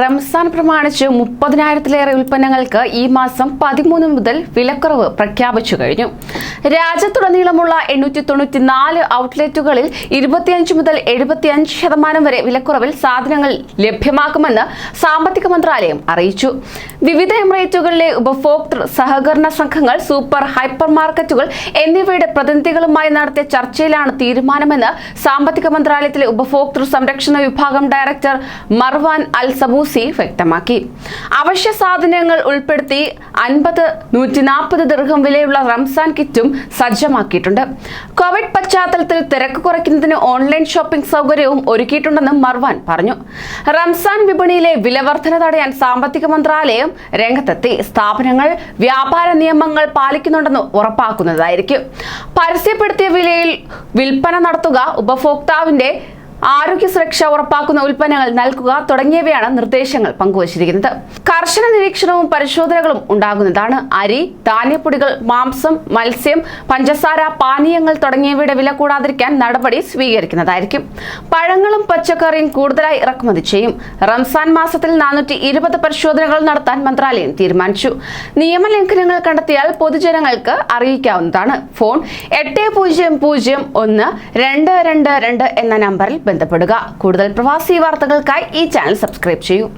റംസാൻ പ്രമാണിച്ച് മുപ്പതിനായിരത്തിലേറെ ഉൽപ്പന്നങ്ങൾക്ക് ഈ മാസം പതിമൂന്ന് മുതൽ വിലക്കുറവ് പ്രഖ്യാപിച്ചു കഴിഞ്ഞു. രാജ്യത്തുടനീളമുള്ള എണ്ണൂറ്റി തൊണ്ണൂറ്റി നാല് ഔട്ട്ലെറ്റുകളിൽ ഇരുപത്തിയഞ്ച് മുതൽ എഴുപത്തിയഞ്ച് ശതമാനം വരെ വിലക്കുറവിൽ സാധനങ്ങൾ ലഭ്യമാക്കുമെന്ന് സാമ്പത്തിക മന്ത്രാലയം അറിയിച്ചു. വിവിധ എമിറേറ്റുകളിലെ ഉപഭോക്തൃ സഹകരണ സംഘങ്ങൾ സൂപ്പർ ഹൈപ്പർ മാർക്കറ്റുകൾ എന്നിവയുടെ പ്രതിനിധികളുമായി നടത്തിയ ചർച്ചയിലാണ് തീരുമാനമെന്ന് സാമ്പത്തിക മന്ത്രാലയത്തിലെ ഉപഭോക്തൃ സംരക്ഷണ വിഭാഗം ഡയറക്ടർ മർവാൻ അൽ സബൂസി വ്യക്തമാക്കി. അവശ്യ സാധനങ്ങൾ ഉൾപ്പെടുത്തി അൻപത് നൂറ്റി നാൽപ്പത് ദീർഘം വിലയുള്ള റംസാൻ കിറ്റും സജ്ജമാക്കിയിട്ടുണ്ട്. കോവിഡ് പശ്ചാത്തലത്തിൽ തിരക്ക് കുറയ്ക്കുന്നതിന് ഓൺലൈൻ ഷോപ്പിംഗ് സൗകര്യവും ഒരുക്കിയിട്ടുണ്ടെന്നും മർവാൻ പറഞ്ഞു. റംസാൻ വിപണിയിലെ വിലവർധന തടയാൻ സാമ്പത്തിക മന്ത്രാലയം രംഗത്തെത്തി. സ്ഥാപനങ്ങൾ വ്യാപാര നിയമങ്ങൾ പാലിക്കുന്നുണ്ടെന്ന് ഉറപ്പാക്കുന്നതായിരിക്കും. പരസ്യപ്പെടുത്തിയ വിലയിൽ വിൽപ്പന നടത്തുക ഉപഭോക്താവിന്റെ ആരോഗ്യ സുരക്ഷ ഉറപ്പാക്കുന്ന ഉൽപ്പന്നങ്ങൾ നൽകുക തുടങ്ങിയവയാണ് നിർദ്ദേശങ്ങൾ പങ്കുവച്ചിരിക്കുന്നത്. കർശന നിരീക്ഷണവും പരിശോധനകളും ഉണ്ടാകുന്നതാണ് അരി ധാന്യപ്പൊടികൾ മാംസം മത്സ്യം പഞ്ചസാര പാനീയങ്ങൾ തുടങ്ങിയവയുടെ വില കൂടാതിരിക്കാൻ നടപടി സ്വീകരിക്കുന്നതായിരിക്കും. പഴങ്ങളും പച്ചക്കറിയും കൂടുതലായി ഇറക്കുമതി ചെയ്യും. റംസാൻ മാസത്തിൽ നാനൂറ്റി ഇരുപത് പരിശോധനകൾ നടത്താൻ മന്ത്രാലയം തീരുമാനിച്ചു. നിയമലംഘനങ്ങൾ കണ്ടെത്തിയാൽ പൊതുജനങ്ങൾക്ക് അറിയിക്കാവുന്നതാണ്. ഫോൺ എട്ട് പൂജ്യം പൂജ്യം ഒന്ന് രണ്ട് രണ്ട് രണ്ട് എന്ന നമ്പറിൽ ബന്ധപ്പെടുക. കൂടുതൽ പ്രവാസി വാർത്തകൾക്കായി ഈ ചാനൽ സബ്സ്ക്രൈബ് ചെയ്യൂ.